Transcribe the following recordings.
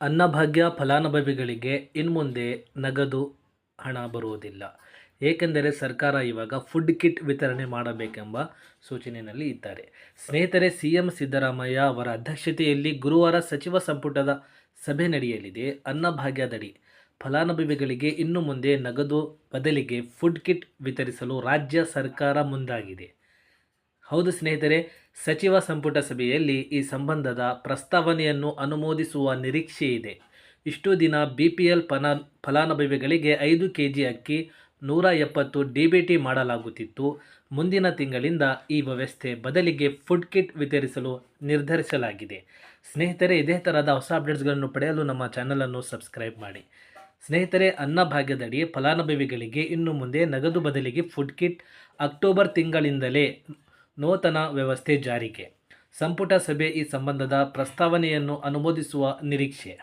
ಅನ್ನಭಾಗ್ಯ ಫಲಾನುಭವಿಗಳಿಗೆ ಇನ್ಮುಂದೆ ನಗದು ಹಣ ಬರುವುದಿಲ್ಲ. ಏಕೆಂದರೆ ಸರ್ಕಾರ ಇವಾಗ ಫುಡ್ ಕಿಟ್ ವಿತರಣೆ ಮಾಡಬೇಕೆಂಬ ಸೂಚನೆಯಲ್ಲಿ ಇದ್ದಾರೆ. ಸ್ನೇಹಿತರೆ ಸಿ ಎಂ ಸಿದ್ದರಾಮಯ್ಯ ಅವರ ಅಧ್ಯಕ್ಷತೆಯಲ್ಲಿ ಗುರುವಾರ ಸಚಿವ ಸಂಪುಟದ ಸಭೆ ನಡೆಯಲಿದೆ. ಅನ್ನಭಾಗ್ಯದಡಿ ಫಲಾನುಭವಿಗಳಿಗೆ ಇನ್ನು ಮುಂದೆ ನಗದು ಬದಲಿಗೆ ಫುಡ್ ಕಿಟ್ ವಿತರಿಸಲು ರಾಜ್ಯ ಸರ್ಕಾರ ಮುಂದಾಗಿದೆ. ಹೌದು ಸ್ನೇಹಿತರೆ, ಸಚಿವ ಸಂಪುಟ ಸಭೆಯಲ್ಲಿ ಈ ಸಂಬಂಧದ ಪ್ರಸ್ತಾವನೆಯನ್ನು ಅನುಮೋದಿಸುವ ನಿರೀಕ್ಷೆ ಇದೆ. ಇಷ್ಟು ದಿನ ಬಿ ಪಿ ಎಲ್ ಫಲ ಫಲಾನುಭವಿಗಳಿಗೆ ಐದು ಕೆ ಜಿ ಅಕ್ಕಿ, ನೂರ ಎಪ್ಪತ್ತು ಡಿ ಬಿ ಟಿ ಮಾಡಲಾಗುತ್ತಿತ್ತು. ಮುಂದಿನ ತಿಂಗಳಿಂದ ಈ ವ್ಯವಸ್ಥೆ ಬದಲಿಗೆ ಫುಡ್ ಕಿಟ್ ವಿತರಿಸಲು ನಿರ್ಧರಿಸಲಾಗಿದೆ. ಸ್ನೇಹಿತರೆ, ಇದೇ ಥರದ ಹೊಸ ಅಪ್ಡೇಟ್ಸ್ಗಳನ್ನು ಪಡೆಯಲು ನಮ್ಮ ಚಾನಲನ್ನು ಸಬ್ಸ್ಕ್ರೈಬ್ ಮಾಡಿ. ಸ್ನೇಹಿತರೆ ಅನ್ನಭಾಗ್ಯದಡಿ ಫಲಾನುಭವಿಗಳಿಗೆ ಇನ್ನು ಮುಂದೆ ನಗದು ಬದಲಿಗೆ ಫುಡ್ ಕಿಟ್ ಅಕ್ಟೋಬರ್ ತಿಂಗಳಿಂದಲೇ ನೂತನ ವ್ಯವಸ್ಥೆ ಜಾರಿಗೆ. ಸಂಪುಟ ಸಭೆ ಈ ಸಂಬಂಧದ ಪ್ರಸ್ತಾವನೆಯನ್ನು ಅನುಮೋದಿಸುವ ನಿರೀಕ್ಷೆ.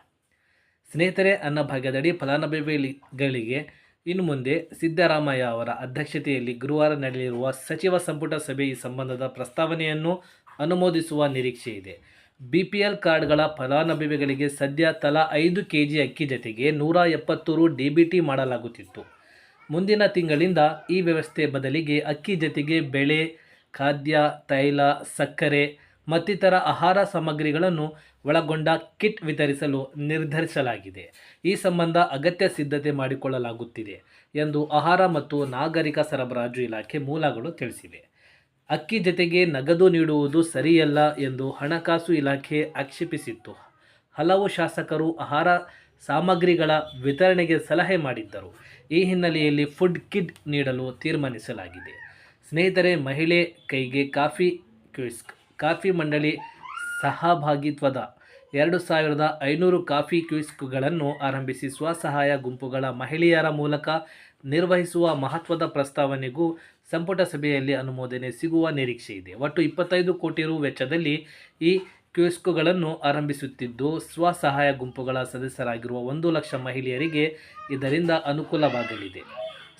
ಸ್ನೇಹಿತರೆ ಅನ್ನಭಾಗ್ಯದಡಿ ಫಲಾನುಭವಿಗಳಿಗೆ ಇನ್ನು ಮುಂದೆ ಸಿದ್ದರಾಮಯ್ಯ ಅವರ ಅಧ್ಯಕ್ಷತೆಯಲ್ಲಿ ಗುರುವಾರ ನಡೆಯಲಿರುವ ಸಚಿವ ಸಂಪುಟ ಸಭೆ ಈ ಸಂಬಂಧದ ಪ್ರಸ್ತಾವನೆಯನ್ನು ಅನುಮೋದಿಸುವ ನಿರೀಕ್ಷೆ ಇದೆ. ಬಿ ಪಿ ಎಲ್ ಕಾರ್ಡ್ಗಳ ಫಲಾನುಭವಿಗಳಿಗೆ ಸದ್ಯ ತಲಾ ಐದು ಕೆ ಜಿ ಅಕ್ಕಿ ಜೊತೆಗೆ ನೂರ ಎಪ್ಪತ್ತು ರು ಡಿ ಬಿ ಟಿ ಮಾಡಲಾಗುತ್ತಿತ್ತು. ಮುಂದಿನ ತಿಂಗಳಿಂದ ಈ ವ್ಯವಸ್ಥೆ ಬದಲಿಗೆ ಅಕ್ಕಿ ಜೊತೆಗೆ ಬೆಳೆ ಖಾದ್ಯ, ತೈಲ, ಸಕ್ಕರೆ ಮತ್ತಿತರ ಆಹಾರ ಸಾಮಗ್ರಿಗಳನ್ನು ಒಳಗೊಂಡ ಕಿಟ್ ವಿತರಿಸಲು ನಿರ್ಧರಿಸಲಾಗಿದೆ. ಈ ಸಂಬಂಧ ಅಗತ್ಯ ಸಿದ್ಧತೆ ಮಾಡಿಕೊಳ್ಳಲಾಗುತ್ತಿದೆ ಎಂದು ಆಹಾರ ಮತ್ತು ನಾಗರಿಕ ಸರಬರಾಜು ಇಲಾಖೆ ಮೂಲಗಳು ತಿಳಿಸಿವೆ. ಅಕ್ಕಿ ಜೊತೆಗೆ ನಗದು ನೀಡುವುದು ಸರಿಯಲ್ಲ ಎಂದು ಹಣಕಾಸು ಇಲಾಖೆ ಆಕ್ಷೇಪಿಸಿತ್ತು. ಹಲವು ಶಾಸಕರು ಆಹಾರ ಸಾಮಗ್ರಿಗಳ ವಿತರಣೆಗೆ ಸಲಹೆ ಮಾಡಿದ್ದರು. ಈ ಹಿನ್ನೆಲೆಯಲ್ಲಿ ಫುಡ್ ಕಿಟ್ ನೀಡಲು ತೀರ್ಮಾನಿಸಲಾಗಿದೆ. ಸ್ನೇಹಿತರೆ, ಮಹಿಳೆ ಕೈಗೆ ಕಾಫಿ, ಕ್ಯೂಸ್ಕ್. ಕಾಫಿ ಮಂಡಳಿ ಸಹಭಾಗಿತ್ವದ ಎರಡು ಸಾವಿರದ ಐನೂರು ಕಾಫಿ ಕ್ಯೂಸ್ಕ್ಗಳನ್ನು ಆರಂಭಿಸಿ ಸ್ವಸಹಾಯ ಗುಂಪುಗಳ ಮಹಿಳೆಯರ ಮೂಲಕ ನಿರ್ವಹಿಸುವ ಮಹತ್ವದ ಪ್ರಸ್ತಾವನೆಗೂ ಸಂಪುಟ ಸಭೆಯಲ್ಲಿ ಅನುಮೋದನೆ ಸಿಗುವ ನಿರೀಕ್ಷೆ ಇದೆ. ಒಟ್ಟು ಇಪ್ಪತ್ತೈದು ಕೋಟಿ ರು ವೆಚ್ಚದಲ್ಲಿ ಈ ಕ್ಯೂಸ್ಕ್ಗಳನ್ನು ಆರಂಭಿಸುತ್ತಿದ್ದು, ಸ್ವಸಹಾಯ ಗುಂಪುಗಳ ಸದಸ್ಯರಾಗಿರುವ ಒಂದು ಲಕ್ಷ ಮಹಿಳೆಯರಿಗೆ ಇದರಿಂದ ಅನುಕೂಲವಾಗಲಿದೆ.